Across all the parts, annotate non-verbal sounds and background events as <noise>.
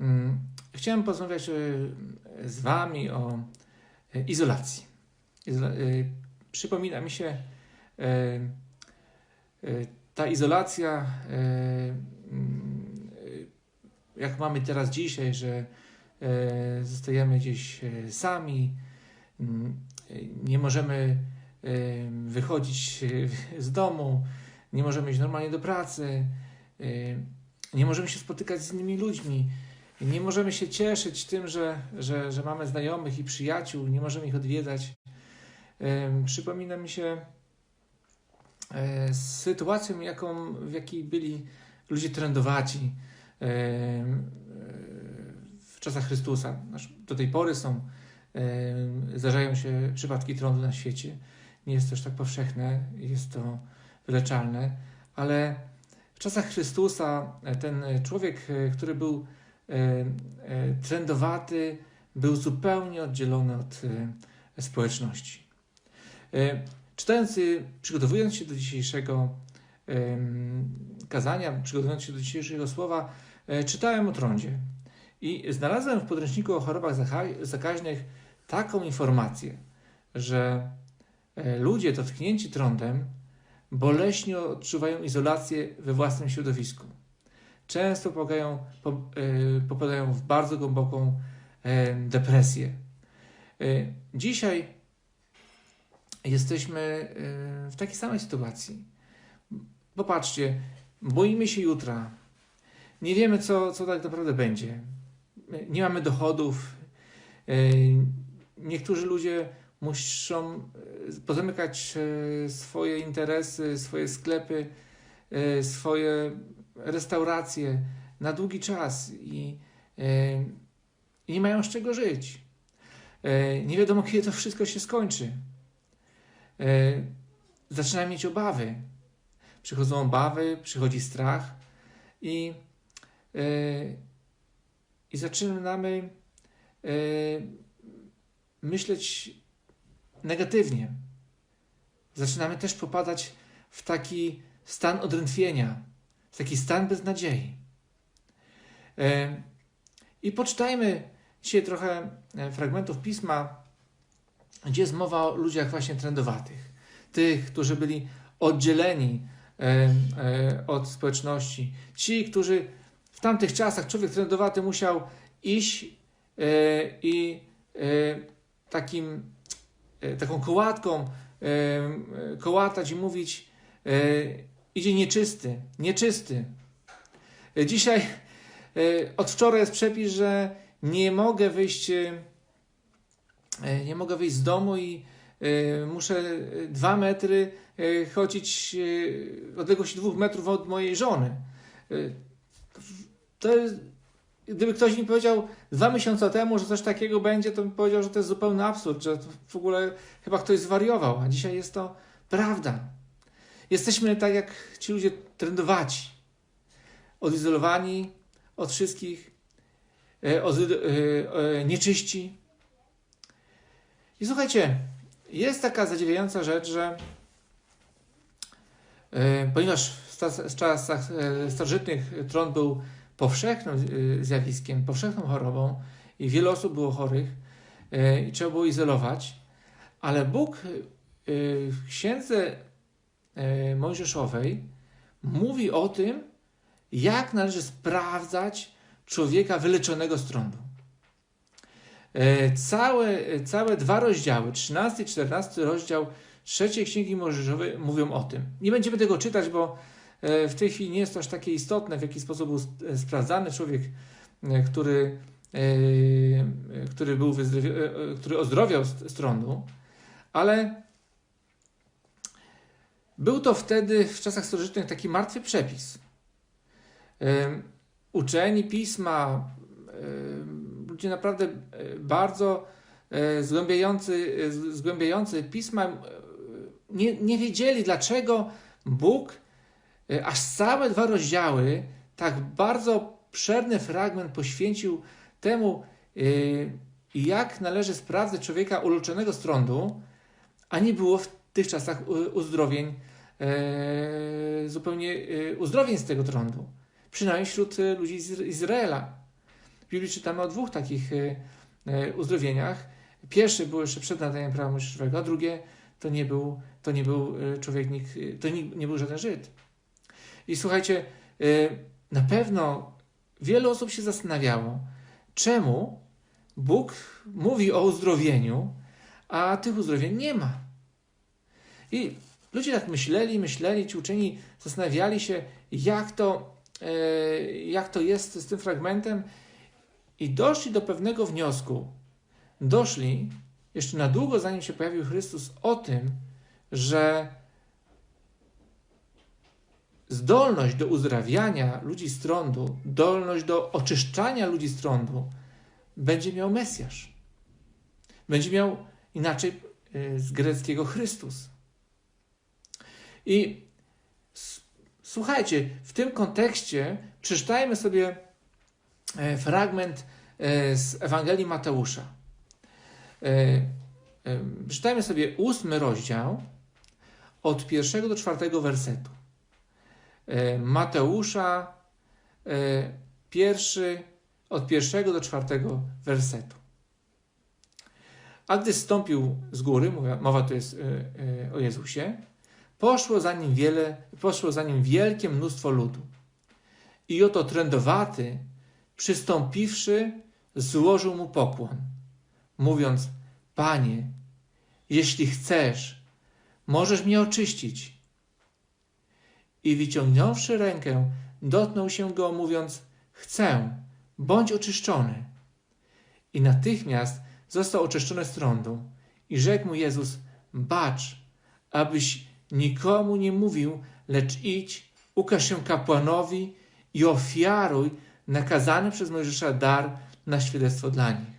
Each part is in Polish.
Mm, chciałem porozmawiać z Wami o izolacji. Przypomina mi się ta izolacja, mm, jak mamy teraz dzisiaj, że zostajemy gdzieś sami, mm, nie możemy wychodzić z domu, nie możemy iść normalnie do pracy, nie możemy się spotykać z innymi ludźmi, nie możemy się cieszyć tym, że, że, że mamy znajomych i przyjaciół, nie możemy ich odwiedzać. Przypomina mi się e, sytuacją, jaką, w jakiej byli ludzie trendowaci w czasach Chrystusa. Do tej pory są, zdarzają się przypadki trądu na świecie. Nie jest też tak powszechne, jest to wyleczalne, ale w czasach Chrystusa e, ten człowiek, e, który był trendowaty, był zupełnie oddzielony od społeczności. Czytając, przygotowując się do dzisiejszego kazania, przygotowując się do dzisiejszego słowa, czytałem o trądzie i znalazłem w podręczniku o chorobach zakaźnych taką informację, że ludzie dotknięci trądem boleśnie odczuwają izolację we własnym środowisku. Często popadają, e, popadają w bardzo głęboką e, depresję. E, dzisiaj jesteśmy w takiej samej sytuacji. Popatrzcie, boimy się jutra. Nie wiemy, co, co tak naprawdę będzie. Nie mamy dochodów. Niektórzy ludzie muszą pozamykać swoje interesy, swoje sklepy, swoje restauracje na długi czas i, i nie mają z czego żyć. Nie wiadomo, kiedy to wszystko się skończy. Zaczynają mieć obawy. Przychodzą obawy, przychodzi strach i, i zaczynamy myśleć negatywnie. Zaczynamy też popadać w taki stan odrętwienia, taki stan beznadziei. E, I poczytajmy dzisiaj trochę e, fragmentów pisma, gdzie jest mowa o ludziach właśnie trendowatych, tych, którzy byli oddzieleni e, od społeczności, ci, którzy w tamtych czasach człowiek trendowaty musiał iść i takim taką kołatką kołatać i mówić idzie nieczysty, nieczysty. Dzisiaj, od wczoraj jest przepis, że nie mogę wyjść nie mogę wyjść z domu i muszę dwa metry chodzić odległość dwóch metrów od mojej żony. To jest gdyby ktoś mi powiedział dwa miesiące temu, że coś takiego będzie, to bym powiedział, że to jest zupełny absurd, że w ogóle chyba ktoś zwariował, a dzisiaj jest to prawda. Jesteśmy tak jak ci ludzie trendowaci, odizolowani od wszystkich, e, od, e, e, nieczyści. I słuchajcie, jest taka zadziwiająca rzecz, że ponieważ w czasach starożytnych tron był powszechnym zjawiskiem, powszechną chorobą i wiele osób było chorych i trzeba było izolować, ale Bóg w księdze Mojżeszowej mówi o tym, jak należy sprawdzać człowieka wyleczonego z trądu. Całe, całe dwa rozdziały, 13 i 14 rozdział trzeciej Księgi Mojżeszowej mówią o tym. Nie będziemy tego czytać, bo E, w tej chwili nie jest to aż takie istotne, w jaki sposób był e, sprawdzany człowiek, e, który, który, był który ozdrowiał stronu, ale był to wtedy w czasach starożytnych taki martwy przepis. Uczeni pisma, ludzie naprawdę bardzo zgłębiający, zgłębiający pisma, nie, nie wiedzieli, dlaczego Bóg E, aż całe dwa rozdziały, tak bardzo obszerny fragment poświęcił temu, e, jak należy sprawdzać człowieka uleczonego z trądu, a nie było w tych czasach uzdrowień, e, zupełnie uzdrowień z tego trądu. Przynajmniej wśród ludzi z Izraela. W Biblii czytamy o dwóch takich uzdrowieniach. Pierwsze było jeszcze przed nadaniem prawa mojżeszowego, a drugie to nie był, to nie był człowiek, to nie, nie był żaden Żyd. I słuchajcie, na pewno wiele osób się zastanawiało, czemu Bóg mówi o uzdrowieniu, a tych uzdrowień nie ma. I ludzie tak myśleli, myśleli, ci uczeni zastanawiali się, jak to, e, jak to jest z tym fragmentem, i doszli do pewnego wniosku. Doszli, jeszcze na długo zanim się pojawił Chrystus, o tym, że zdolność do uzdrawiania ludzi z trądu, zdolność do oczyszczania ludzi z trądu będzie miał Mesjasz. Będzie miał inaczej y, z greckiego Chrystus. I słuchajcie, w tym kontekście przeczytajmy sobie e, fragment e, z Ewangelii Mateusza. E, przeczytajmy sobie ósmy rozdział od pierwszego do czwartego wersetu. Mateusza, pierwszy, od pierwszego do czwartego wersetu. A gdy zstąpił z góry, mowa tu jest o Jezusie, Poszło za nim wiele, poszło za nim wielkie mnóstwo ludu. I oto trędowaty, przystąpiwszy, złożył mu pokłon, mówiąc: Panie, jeśli chcesz, możesz mnie oczyścić. I wyciągnąwszy rękę, dotknął się go, mówiąc: Chcę, bądź oczyszczony. I natychmiast został oczyszczony z trądu. I rzekł mu Jezus: Bacz, abyś nikomu nie mówił, lecz idź, ukaż się kapłanowi i ofiaruj nakazany przez Mojżesza dar na świadectwo dla nich.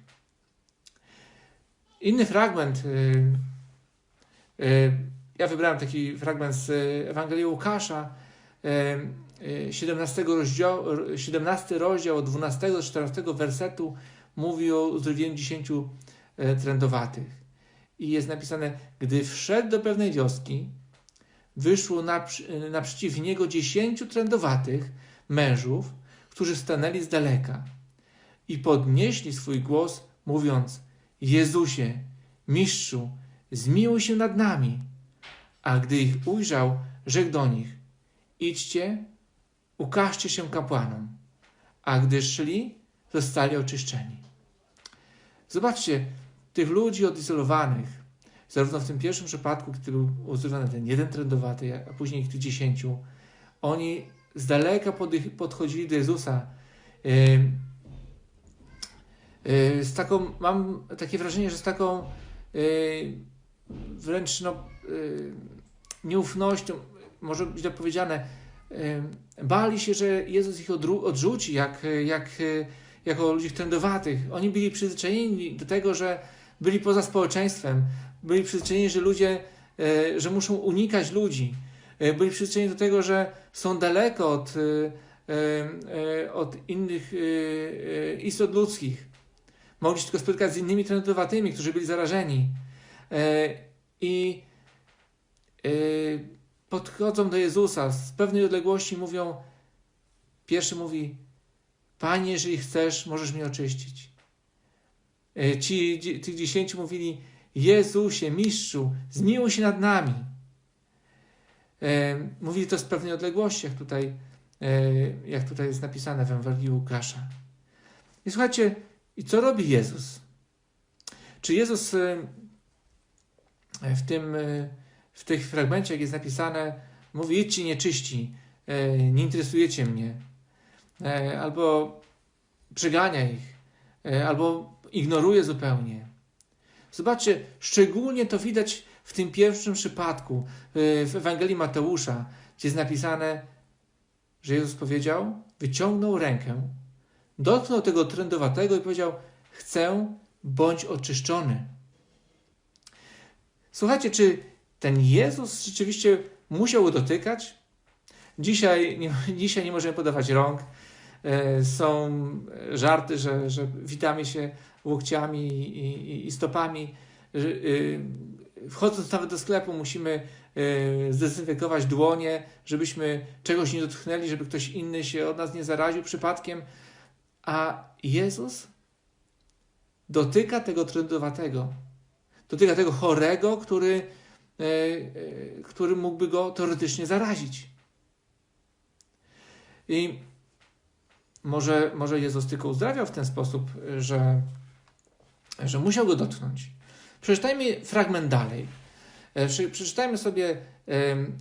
Inny fragment, yy, ja wybrałem taki fragment z Ewangelii Łukasza, yy, 17, rozdział, 17 rozdział od 12 do 14 wersetu mówi o uzdrowieniu dziesięciu y, trędowatych. I jest napisane, gdy wszedł do pewnej wioski, wyszło naprzeciw niego dziesięciu trędowatych mężów, którzy stanęli z daleka i podnieśli swój głos, mówiąc: Jezusie, mistrzu, zmiłuj się nad nami. A gdy ich ujrzał, rzekł do nich: Idźcie, ukażcie się kapłanom. A gdy szli, zostali oczyszczeni. Zobaczcie, tych ludzi odizolowanych, zarówno w tym pierwszym przypadku, kiedy był używany ten jeden trendowaty, a później tu dziesięciu, oni z daleka podchodzili do Jezusa. Z taką, mam takie wrażenie, że z taką wręcz no, nieufnością, może być to powiedziane, bali się, że Jezus ich odrzuci, jak, jak, jako ludzi trendowatych. Oni byli przyzwyczajeni do tego, że byli poza społeczeństwem, byli przyzwyczajeni, że ludzie, e, że muszą unikać ludzi. E, byli przyzwyczajeni do tego, że są daleko od, e, od innych istot ludzkich. Mogli się tylko spotkać z innymi trenowatymi, którzy byli zarażeni. I podchodzą do Jezusa z pewnej odległości mówią, pierwszy mówi, Panie, jeżeli chcesz, możesz mnie oczyścić. Ci, tych dziesięciu mówili, Jezusie, mistrzu, zmiłuj się nad nami. E, mówili to z pewnej odległości, jak tutaj, e, jak tutaj jest napisane w Ewangelii Łukasza. I słuchajcie, i co robi Jezus? Czy Jezus e, w tym, e, w tych fragmencie, jak jest napisane, mówi, idźcie nieczyści, e, nie interesujecie mnie, e, albo przegania ich, albo ignoruje zupełnie. Zobaczcie, szczególnie to widać w tym pierwszym przypadku y, w Ewangelii Mateusza, gdzie jest napisane, że Jezus powiedział, wyciągnął rękę, dotknął tego trędowatego i powiedział: Chcę, bądź oczyszczony. Słuchajcie, czy ten Jezus rzeczywiście musiał go dotykać? Dzisiaj <laughs> dzisiaj nie możemy podawać rąk. E, są żarty, że, że witamy się łokciami i, i, i stopami. Y, wchodząc nawet do sklepu, musimy y, zdezynfekować dłonie, żebyśmy czegoś nie dotknęli, żeby ktoś inny się od nas nie zaraził przypadkiem. A Jezus dotyka tego trędowatego, dotyka tego chorego, który, e, który mógłby go teoretycznie zarazić. I może, może Jezus tylko uzdrawiał w ten sposób, że, że musiał go dotknąć. Przeczytajmy fragment dalej. E, przeczytajmy sobie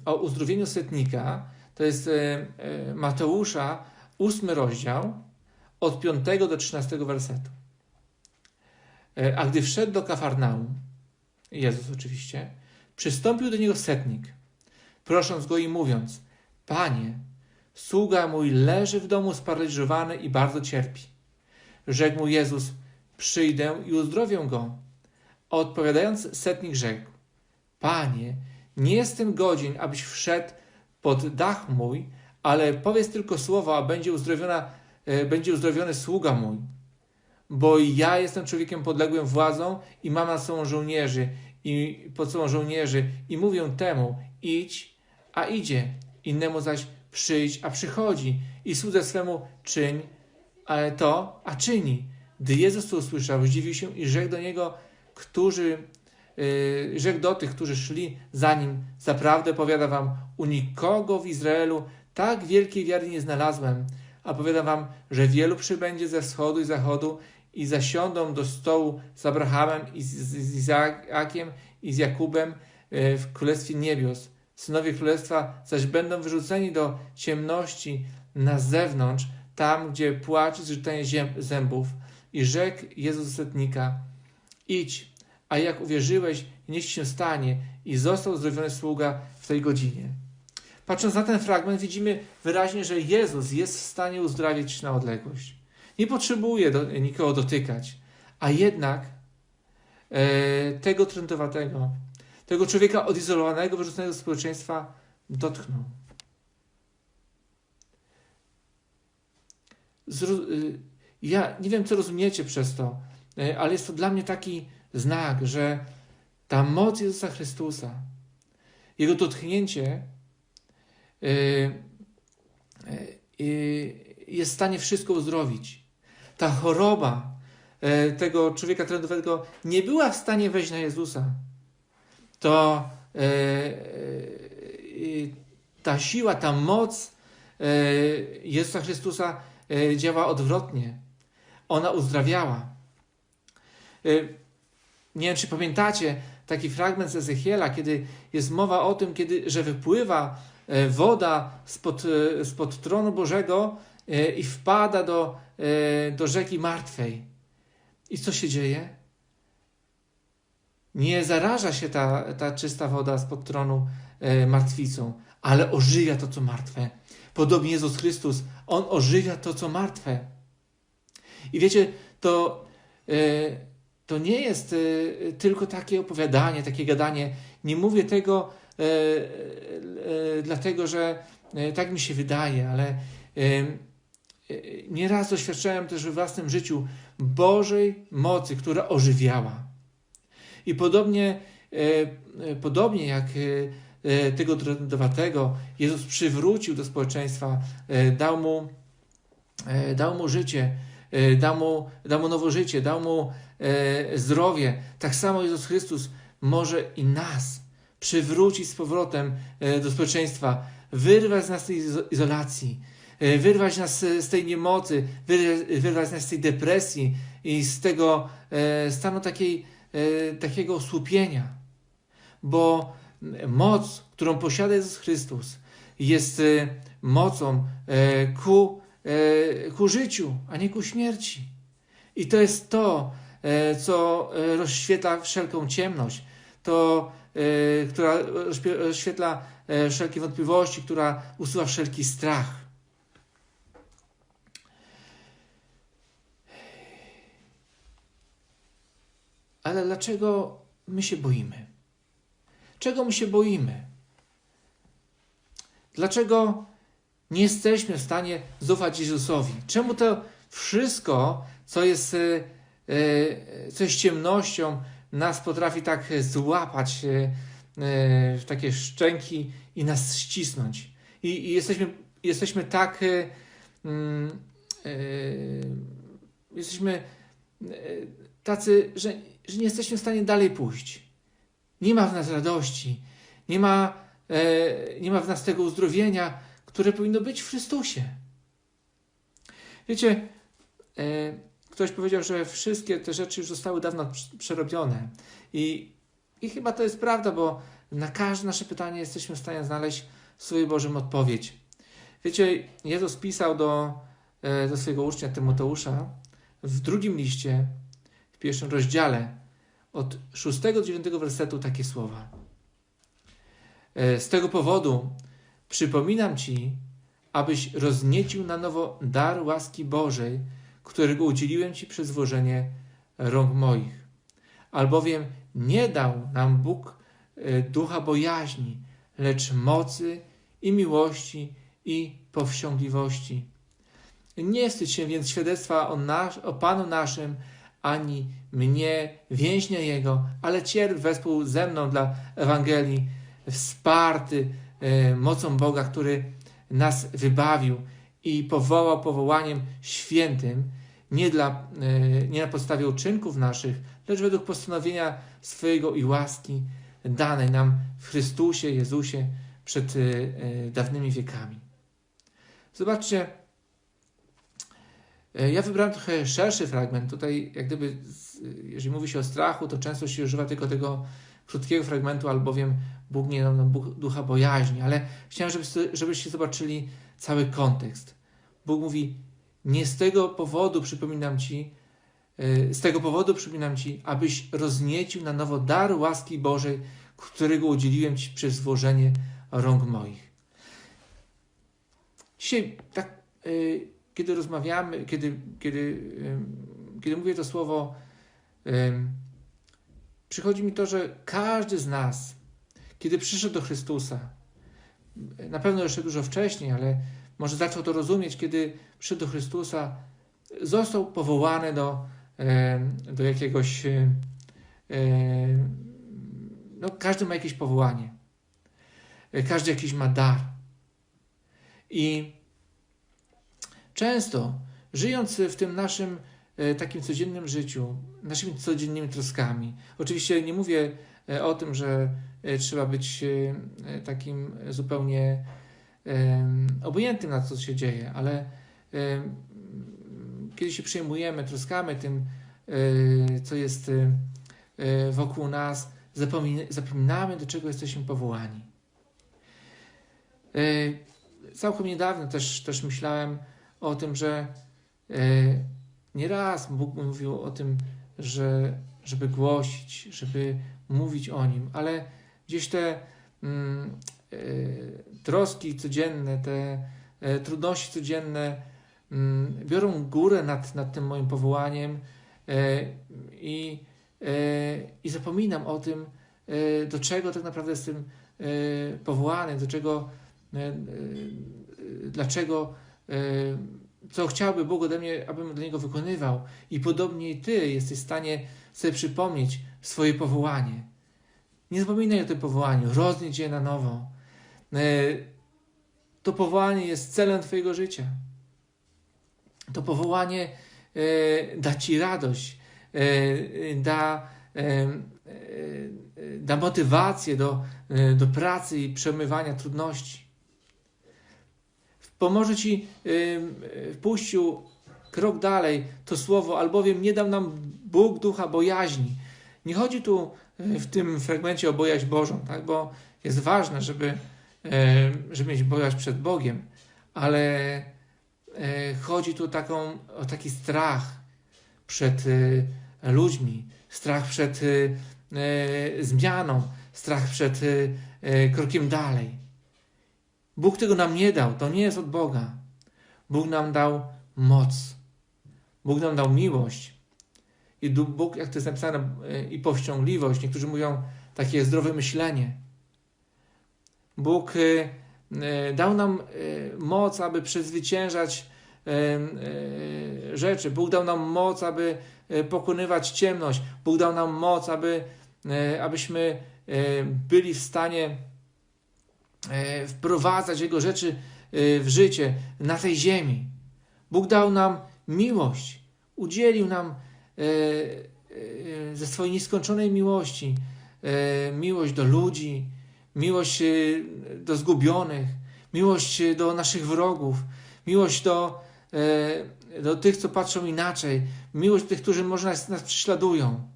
o uzdrowieniu setnika. To jest Mateusza, ósmy rozdział, od 5 do 13 wersetu. E, a gdy wszedł do Kafarnaum, Jezus oczywiście, przystąpił do niego setnik, prosząc go i mówiąc: Panie, sługa mój leży w domu sparaliżowany i bardzo cierpi. Rzekł mu Jezus: Przyjdę i uzdrowię go. Odpowiadając, setnik rzekł: Panie, nie jestem godzin, abyś wszedł pod dach mój, ale powiedz tylko słowo, a będzie, uzdrowiona, e, będzie uzdrowiony sługa mój. Bo ja jestem człowiekiem podległym władzą i mam na sobą żołnierzy i pod sobą żołnierzy i mówię temu idź, a idzie, innemu zaś przyjdź, a przychodzi i słudze swemu czyń, ale to, a czyni. Gdy Jezus to usłyszał, zdziwił się i rzekł do niego, którzy yy, rzekł do tych, którzy szli za nim, zaprawdę powiada wam, u nikogo w Izraelu tak wielkiej wiary nie znalazłem, a powiadam wam, że wielu przybędzie ze wschodu i zachodu i zasiądą do stołu z Abrahamem i z, z Izaakiem i z Jakubem e, w Królestwie Niebios. Synowie Królestwa zaś będą wyrzuceni do ciemności na zewnątrz, tam gdzie płacz i zrzucenie zębów. I rzekł Jezus setnika, idź, a jak uwierzyłeś, niech się stanie. I został zdrowiony sługa w tej godzinie. Patrząc na ten fragment, widzimy wyraźnie, że Jezus jest w stanie uzdrawiać na odległość. Nie potrzebuje do, nikogo dotykać, a jednak e, tego trędowatego, tego człowieka odizolowanego, wyrzuconego społeczeństwa dotknął. Y, ja nie wiem, co rozumiecie przez to, y, ale jest to dla mnie taki znak, że ta moc Jezusa Chrystusa, Jego dotknięcie Y, jest w stanie wszystko uzdrowić. Ta choroba tego człowieka trendowego nie była w stanie wejść na Jezusa. To ta siła, ta moc Jezusa Chrystusa działa odwrotnie. Ona uzdrawiała. Nie wiem, czy pamiętacie taki fragment z Ezechiela, kiedy jest mowa o tym, kiedy, że wypływa E, woda spod, e, spod tronu Bożego e, i wpada do, do rzeki martwej. I co się dzieje? Nie zaraża się ta, ta czysta woda spod tronu martwicą, ale ożywia to, co martwe. Podobnie Jezus Chrystus, On ożywia to, co martwe. I wiecie, to, to nie jest tylko takie opowiadanie, takie gadanie. Nie mówię tego E, e, dlatego że e, tak mi się wydaje, ale nieraz doświadczałem też we własnym życiu Bożej mocy, która ożywiała. I podobnie, podobnie jak tego trudowatego Jezus przywrócił do społeczeństwa, dał mu, dał mu życie, dał mu, dał mu nowe życie, dał mu zdrowie. Tak samo Jezus Chrystus może i nas przywrócić z powrotem e, do społeczeństwa, wyrwać nas z tej izolacji, e, wyrwać nas z tej niemocy, wyrwać nas z tej depresji i z tego e, stanu takiej, takiego osłupienia. Bo moc, którą posiada Jezus Chrystus, jest mocą ku, ku życiu, a nie ku śmierci. I to jest to, co rozświetla wszelką ciemność. To E, która oświetla e, wszelkie wątpliwości, która usuwa wszelki strach. Ale dlaczego my się boimy? Czego my się boimy? Dlaczego nie jesteśmy w stanie zaufać Jezusowi? Czemu to wszystko, co jest, e, co jest ciemnością, nas potrafi tak złapać e, e, w takie szczęki i nas ścisnąć. I, jesteśmy, jesteśmy tak, e, mm, jesteśmy tacy, że, że nie jesteśmy w stanie dalej pójść. Nie ma w nas radości, nie ma, nie ma w nas tego uzdrowienia, które powinno być w Chrystusie. Wiecie, ktoś powiedział, że wszystkie te rzeczy już zostały dawno przerobione. I, i chyba to jest prawda, bo na każde nasze pytanie jesteśmy w stanie znaleźć w Słowie Bożym odpowiedź. Wiecie, Jezus pisał do, e, do swojego ucznia Tymoteusza w drugim liście, w pierwszym rozdziale, od 6 do 9 wersetu takie słowa. E, z tego powodu przypominam Ci, abyś rozniecił na nowo dar łaski Bożej, którego udzieliłem Ci przez włożenie rąk moich. Albowiem nie dał nam Bóg e, ducha bojaźni, lecz mocy i miłości i powściągliwości. Nie wstydź się więc świadectwa o, o Panu naszym, ani mnie, więźnia Jego, ale cierp wespół ze mną dla Ewangelii, wsparty e, mocą Boga, który nas wybawił i powołał powołaniem świętym, nie, dla, e, nie na podstawie uczynków naszych, lecz według postanowienia swojego i łaski danej nam w Chrystusie Jezusie przed e, dawnymi wiekami. Zobaczcie, ja wybrałem trochę szerszy fragment. Tutaj, jak gdyby, jeżeli mówi się o strachu, to często się używa tylko tego krótkiego fragmentu, albowiem Bóg nie dał nam ducha bojaźni, ale chciałem, żebyście, zobaczyli cały kontekst. Bóg mówi: Nie z tego powodu przypominam ci, e, z tego powodu przypominam ci, abyś rozniecił na nowo dar łaski Bożej, którego udzieliłem ci przez złożenie rąk moich. Dzisiaj, tak, e, kiedy rozmawiamy, kiedy, kiedy, kiedy mówię to słowo, przychodzi mi to, że każdy z nas, kiedy przyszedł do Chrystusa, na pewno jeszcze dużo wcześniej, ale może zaczął to rozumieć, kiedy przyszedł do Chrystusa, został powołany do, do jakiegoś. No, każdy ma jakieś powołanie. Każdy jakiś ma dar. I często, żyjąc w tym naszym e, takim codziennym życiu, naszymi codziennymi troskami, oczywiście nie mówię e, o tym, że e, trzeba być takim zupełnie obojętnym na to, co się dzieje, ale kiedy się przejmujemy, troskamy tym, co jest wokół nas, zapominamy, do czego jesteśmy powołani. Całkiem niedawno też, też myślałem o tym, że nieraz Bóg mówił o tym, że, żeby głosić, żeby mówić o Nim, ale gdzieś te mm, troski codzienne, te e, trudności codzienne mm, biorą górę nad, nad tym moim powołaniem e, i, e, i zapominam o tym, do czego tak naprawdę jestem powołany, do czego, dlaczego, co chciałby Bóg ode mnie, abym do Niego wykonywał. I podobnie Ty jesteś w stanie sobie przypomnieć swoje powołanie. Nie zapominaj o tym powołaniu, roznieść je na nowo. E, to powołanie jest celem Twojego życia. To powołanie e, da Ci radość, e, da, da motywację do, do pracy i przemywania trudności. Pomoże Ci wpuścił krok dalej to słowo, albowiem nie dał nam Bóg ducha bojaźni. Nie chodzi tu w tym fragmencie o bojaźń Bożą, tak? bo jest ważne, żeby E, żeby mieć bojaźń przed Bogiem, ale e, chodzi tu taką, o taki strach przed e, ludźmi, strach przed zmianą, strach przed krokiem dalej. Bóg tego nam nie dał, to nie jest od Boga. Bóg nam dał moc. Bóg nam dał miłość. I Bóg, jak to jest napisane, i powściągliwość. Niektórzy mówią takie zdrowe myślenie. Bóg y, y, dał nam moc, aby przezwyciężać rzeczy. Bóg dał nam moc, aby pokonywać ciemność. Bóg dał nam moc, aby, abyśmy byli w stanie wprowadzać Jego rzeczy w życie na tej ziemi. Bóg dał nam miłość, udzielił nam e, e, ze swojej nieskończonej miłości e, miłość do ludzi, miłość e, do zgubionych, miłość do naszych wrogów, miłość do, e, do tych, co patrzą inaczej, miłość do tych, którzy może nas, nas prześladują.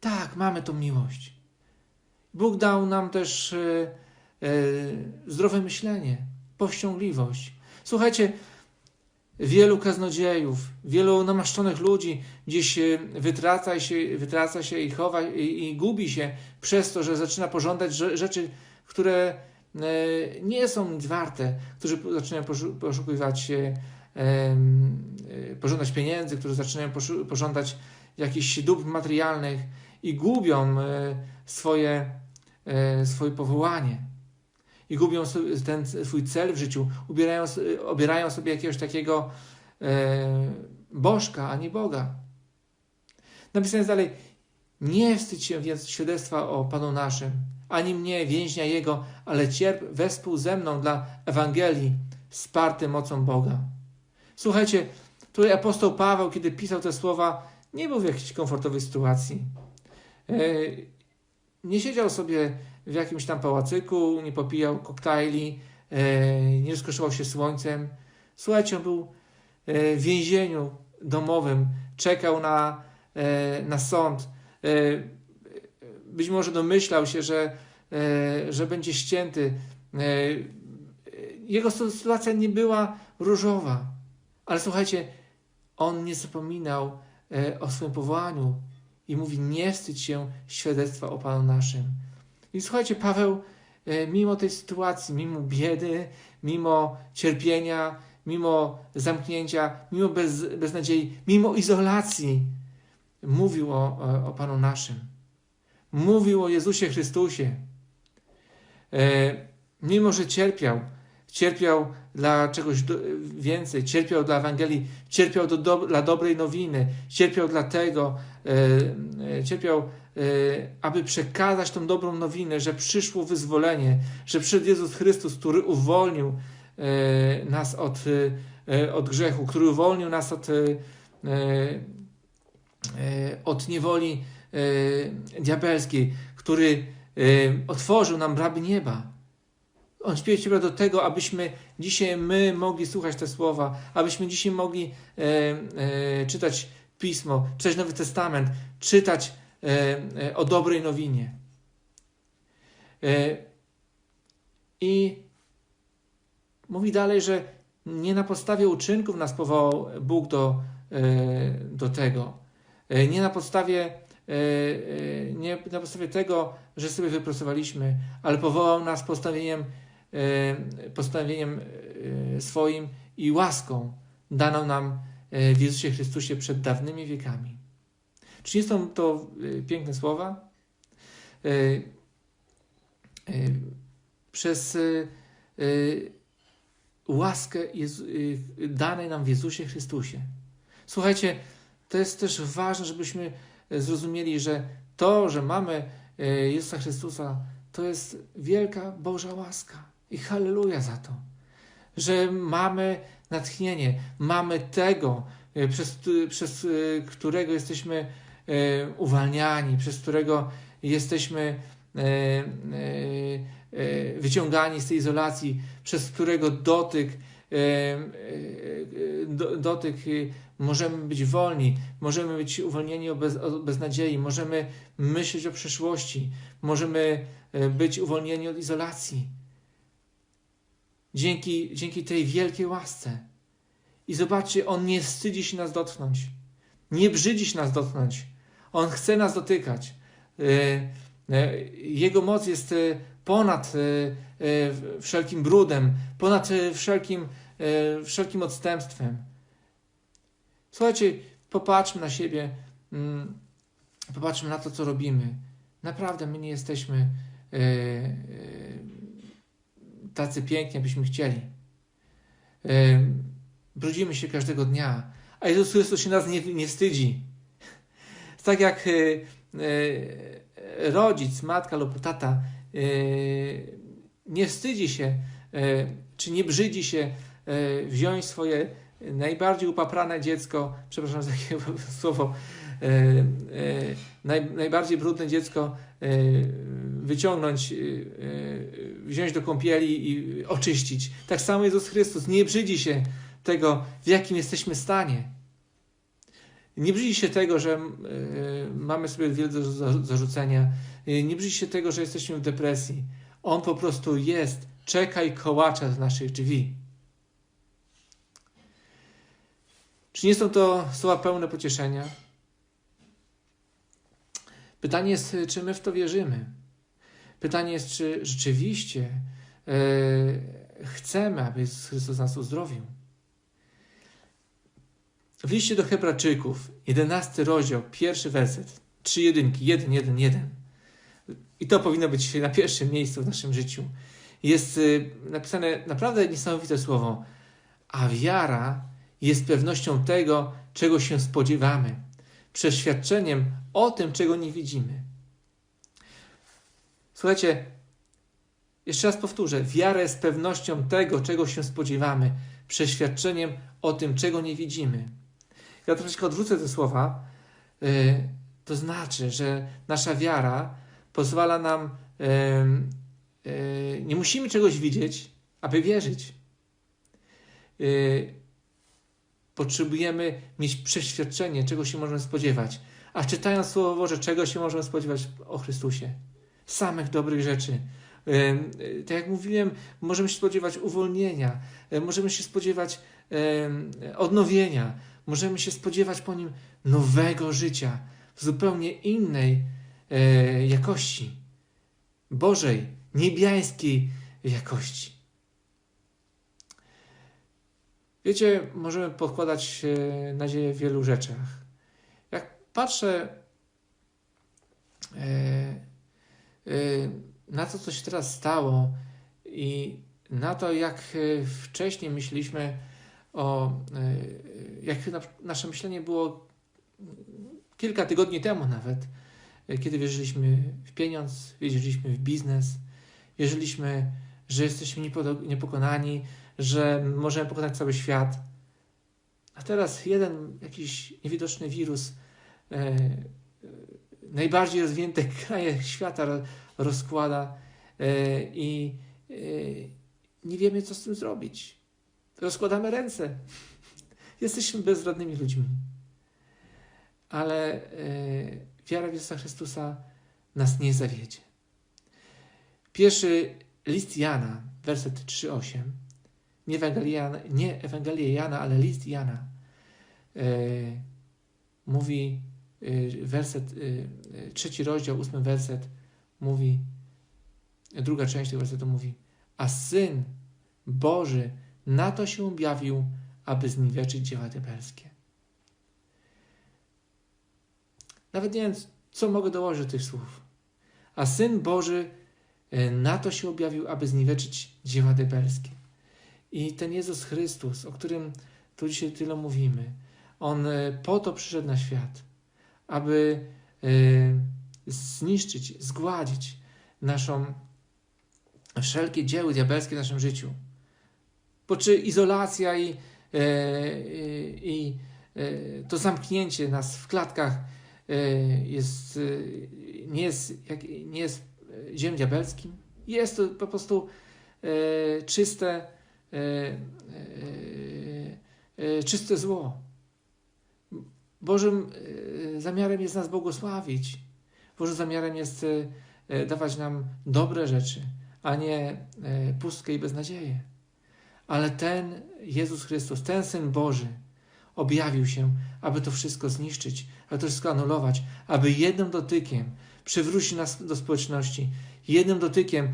Tak, mamy tą miłość. Bóg dał nam też e, e, zdrowe myślenie, powściągliwość. Słuchajcie, wielu kaznodziejów, wielu namaszczonych ludzi gdzieś wytraca się, wytraca się i chowa i, i gubi się przez to, że zaczyna pożądać rzeczy, które e, nie są nic warte, którzy zaczynają poszukiwać, pożądać pieniędzy, którzy zaczynają pożądać jakichś dóbr materialnych i gubią swoje, swoje powołanie i gubią ten swój cel w życiu, ubierają, obierają sobie jakiegoś takiego e, bożka, a nie Boga. Napisane jest dalej, nie wstydź się więc świadectwa o Panu naszym, ani mnie, więźnia Jego, ale cierp wespół ze mną dla Ewangelii, wsparty mocą Boga. Słuchajcie, tutaj apostoł Paweł, kiedy pisał te słowa, nie był w jakiejś komfortowej sytuacji. E, nie siedział sobie w jakimś tam pałacyku, nie popijał koktajli, e, nie rozkoszował się słońcem. Słuchajcie, on był e, w więzieniu domowym, czekał na, e, na sąd. Być może domyślał się, że, że będzie ścięty. Jego sytuacja nie była różowa, ale słuchajcie, on nie zapominał o swoim powołaniu i mówi: Nie wstydź się świadectwa o Panu naszym. I słuchajcie, Paweł, e, mimo tej sytuacji, mimo biedy, mimo cierpienia, mimo zamknięcia, mimo bez, beznadziei, mimo izolacji, mówił o, o Panu naszym. Mówił o Jezusie Chrystusie. E, mimo, że cierpiał, cierpiał dla czegoś więcej, cierpiał dla Ewangelii, cierpiał do, do, dla dobrej nowiny, cierpiał dlatego, e, e, cierpiał aby przekazać tą dobrą nowinę, że przyszło wyzwolenie, że przyszedł Jezus Chrystus, który uwolnił e, nas od, e, od grzechu, który uwolnił nas od, od niewoli diabelskiej, który otworzył nam bramy nieba. On śpiewa Ciebie do tego, abyśmy dzisiaj my mogli słuchać te słowa, abyśmy dzisiaj mogli czytać Pismo, czytać Nowy Testament, czytać o dobrej nowinie. E, I mówi dalej, że nie na podstawie uczynków nas powołał Bóg do, do tego. Nie na podstawie, nie na podstawie tego, że sobie wypracowaliśmy, ale powołał nas postawieniem, postawieniem swoim i łaską daną nam w Jezusie Chrystusie przed dawnymi wiekami. Czy nie są to y, piękne słowa? Y, y, przez łaskę danej nam w Jezusie Chrystusie. Słuchajcie, to jest też ważne, żebyśmy zrozumieli, że to, że mamy Jezusa Chrystusa, to jest wielka Boża łaska. I halleluja za to. Że mamy natchnienie, mamy tego, przez, przez którego jesteśmy uwalniani, przez którego jesteśmy e, e, wyciągani z tej izolacji, przez którego dotyk, dotyk możemy być wolni, możemy być uwolnieni od, bez, beznadziei, możemy myśleć o przyszłości, możemy być uwolnieni od izolacji. Dzięki, dzięki tej wielkiej łasce. I zobaczcie, On nie wstydzi się nas dotknąć. Nie brzydzi się nas dotknąć. On chce nas dotykać. E, e, Jego moc jest e, ponad wszelkim brudem, ponad wszelkim, wszelkim odstępstwem. Słuchajcie, popatrzmy na siebie, mm, popatrzmy na to, co robimy. Naprawdę my nie jesteśmy tacy piękni, byśmy chcieli. Brudzimy się każdego dnia, a Jezus Chrystus się nas nie, nie wstydzi tak jak e, e, rodzic, matka lub tata e, nie wstydzi się, czy nie brzydzi się wziąć swoje najbardziej upaprane dziecko, przepraszam za takie <laughs> słowo, naj, najbardziej brudne dziecko wyciągnąć, wziąć do kąpieli i oczyścić. Tak samo Jezus Chrystus nie brzydzi się tego, w jakim jesteśmy stanie. Nie brzydzi się tego, że mamy sobie wiele do zarzucenia. Nie brzydzi się tego, że jesteśmy w depresji. On po prostu jest, czeka i kołacza z naszych drzwi. Czy nie są to słowa pełne pocieszenia? Pytanie jest, czy my w to wierzymy. Pytanie jest, czy rzeczywiście e, chcemy, aby Chrystus nas uzdrowił. W liście do Hebrajczyków, 11 rozdział, pierwszy werset, trzy jedynki, jeden, jeden, jeden. I to powinno być na pierwszym miejscu w naszym życiu. Jest e, napisane naprawdę niesamowite słowo. A wiara jest pewnością tego, czego się spodziewamy, przeświadczeniem o tym, czego nie widzimy. Słuchajcie, jeszcze raz powtórzę: wiara jest pewnością tego, czego się spodziewamy, przeświadczeniem o tym, czego nie widzimy. Ja troszeczkę odwrócę te słowa. Yy, to znaczy, że nasza wiara pozwala nam, yy, nie musimy czegoś widzieć, aby wierzyć. Yy, Potrzebujemy mieć przeświadczenie, czego się możemy spodziewać. A czytając Słowo Boże, czego się możemy spodziewać o Chrystusie? Samych dobrych rzeczy. Tak jak mówiłem, możemy się spodziewać uwolnienia, możemy się spodziewać odnowienia, możemy się spodziewać po nim nowego życia w zupełnie innej e, jakości, Bożej, niebiańskiej jakości. Wiecie, możemy podkładać nadzieję w wielu rzeczach. Jak patrzę e, e, na to, co się teraz stało i na to, jak e, wcześniej myśleliśmy o, jak nasze myślenie było kilka tygodni temu nawet, kiedy wierzyliśmy w pieniądz, wierzyliśmy w biznes, wierzyliśmy, że jesteśmy niepokonani, że możemy pokonać cały świat. A teraz jeden jakiś niewidoczny wirus e, e najbardziej rozwinięte <laughs> kraje świata rozkłada e, i e, nie wiemy, co z tym zrobić. Rozkładamy ręce. Jesteśmy bezradnymi ludźmi. Ale e, wiara w Jezusa Chrystusa nas nie zawiedzie. Pierwszy list Jana, werset 3,8 nie Ewangelia, nie Ewangelia Jana, ale list Jana, e, mówi, e, werset, trzeci rozdział, ósmy werset, mówi, druga część tego wersetu mówi, a Syn Boży na to się objawił, aby zniweczyć dzieła diabelskie. Nawet nie wiem, co mogę dołożyć do tych słów. A Syn Boży na to się objawił, aby zniweczyć dzieła diabelskie. I ten Jezus Chrystus, o którym tu dzisiaj tyle mówimy, On e, po to przyszedł na świat, aby e, zniszczyć, zgładzić naszą wszelkie dzieły diabelskie w naszym życiu. Bo czy izolacja i, e, i, i to zamknięcie nas w klatkach jest, nie, jest, nie jest diabelskim? Jest to po prostu czyste E, e, e, czyste zło. Bożym zamiarem jest nas błogosławić. Bożym zamiarem jest dawać nam dobre rzeczy, a nie pustkę i beznadzieję. Ale ten Jezus Chrystus, ten Syn Boży, objawił się, aby to wszystko zniszczyć, aby to wszystko anulować, aby jednym dotykiem przywrócić nas do społeczności, jednym dotykiem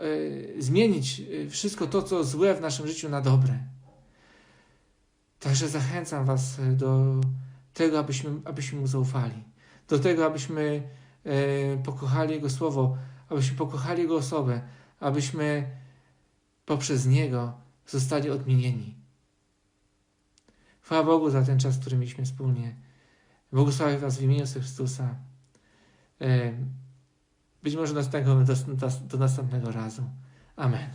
E, zmienić e, wszystko to, co złe w naszym życiu na dobre. Także zachęcam Was e, do tego, abyśmy, abyśmy Mu zaufali. Do tego, abyśmy pokochali Jego Słowo, abyśmy pokochali Jego osobę, abyśmy poprzez Niego zostali odmienieni. Chwała Bogu za ten czas, który mieliśmy wspólnie. Błogosławię Was w imieniu Chrystusa. Być może do, do, do następnego razu. Amen.